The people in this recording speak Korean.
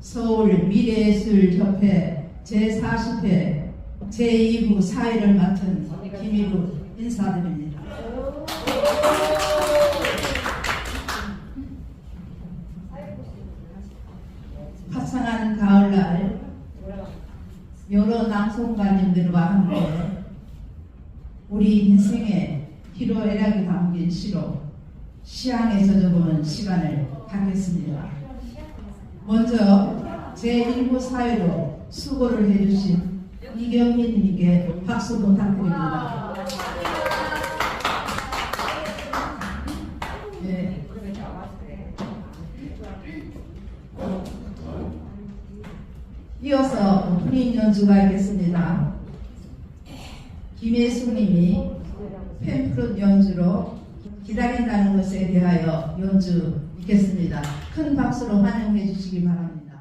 서울 미래예술협회 제40회 제2부 사회를 맡은 김희루 인사드립니다. 화창한 가을날 여러 낭송가님들과 함께 우리 인생의 희로애락이 담긴 시로 시향에 젖어보는 시간을 갖겠습니다. 먼저 제1부 사회로 수고를 해주신 이경민님께 박수 부탁드립니다. 네. 이어서 오프닝 연주가 있겠습니다. 김혜숙님이 펜프룻 연주로 기다린다는 것에 대하여 연주 있겠습니다. 큰 박수로 환영해 주시기 바랍니다.